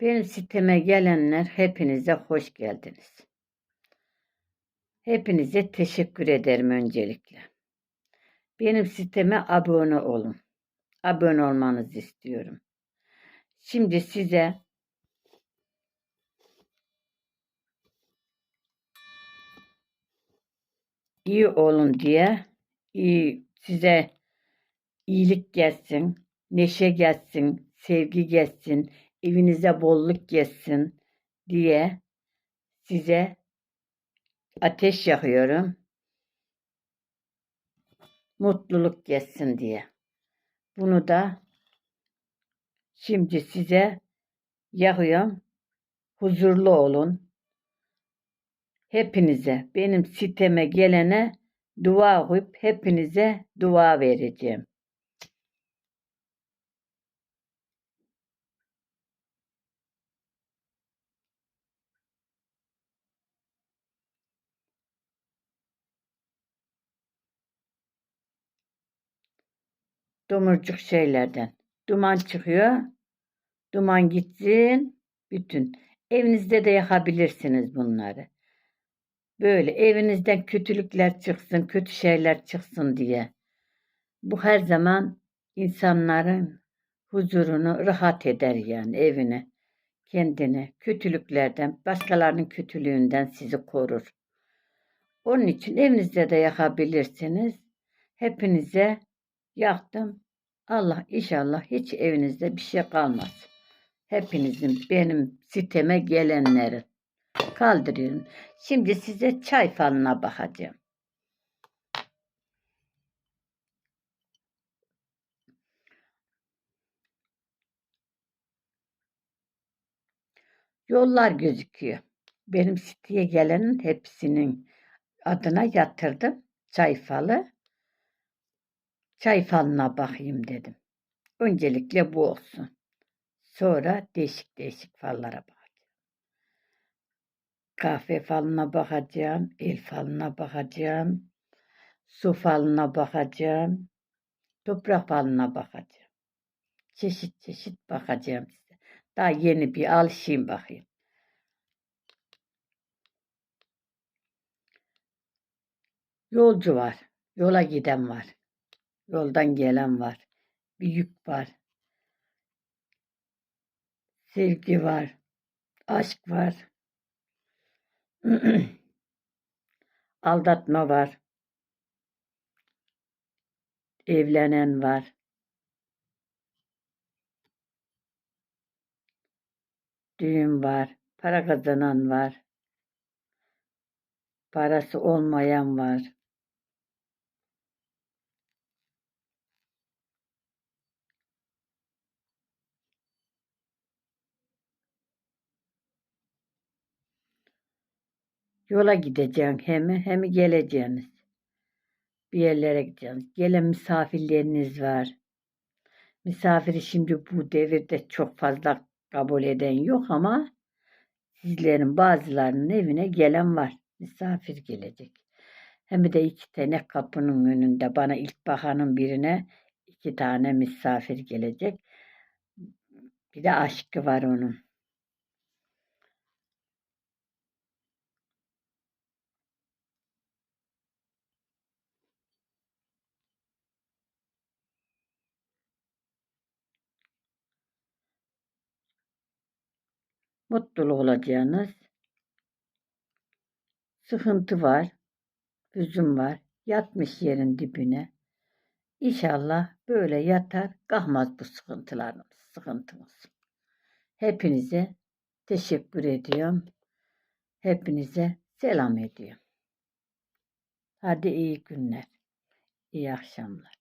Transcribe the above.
Benim siteme gelenler hepinize hoş geldiniz. Hepinize teşekkür ederim öncelikle. Benim siteme abone olun. Abone olmanızı istiyorum. Şimdi size iyi olun diye iyi size iyilik gelsin, neşe gelsin, sevgi gelsin, evinize bolluk gelsin diye size ateş yakıyorum. Mutluluk gelsin diye. Bunu da şimdi size yakıyorum. Huzurlu olun. Hepinize benim siteme gelene dua okuyup hepinize dua vereceğim. Domurcuk şeylerden. Duman çıkıyor. Duman gitsin. Bütün. Evinizde de yakabilirsiniz bunları. Böyle evinizden kötülükler çıksın, kötü şeyler çıksın diye. Bu her zaman insanların huzurunu rahat eder yani evine, kendine, kötülüklerden, başkalarının kötülüğünden sizi korur. Onun için evinizde de yakabilirsiniz. Hepinize yaktım. Allah inşallah hiç evinizde bir şey kalmaz. Hepinizin benim siteme gelenlerin kaldırıyorum. Şimdi size çay falına bakacağım. Yollar gözüküyor. Benim siteye gelenin hepsinin adına yatırdım. Çay falı. Çay falına bakayım dedim. Öncelikle bu olsun. Sonra değişik değişik fallara bakacağım. Kahve falına bakacağım, el falına bakacağım, su falına bakacağım, toprak falına bakacağım. Çeşit çeşit bakacağım size. Daha yeni bir alışayım bakayım. Yolcu var, yola giden var, yoldan gelen var, bir yük var, sevgi var, aşk var, aldatma var, evlenen var, düğün var, para kazanan var, parası olmayan var. Yola gideceğim hem hem geleceğiniz. Bir yerlere gideceğiniz. Gelen misafirleriniz var. Misafiri şimdi bu devirde çok fazla kabul eden yok ama sizlerin bazılarının evine gelen var. Misafir gelecek. Hem de iki tane kapının önünde bana ilk bakanın birine iki tane misafir gelecek. Bir de aşkı var onun. Mutlu olacağınız sıkıntı var, hüzün var, yatmış yerin dibine. İnşallah böyle yatar, kalmaz bu sıkıntılarımız, sıkıntımız. Hepinize teşekkür ediyorum. Hepinize selam ediyorum. Hadi iyi günler, iyi akşamlar.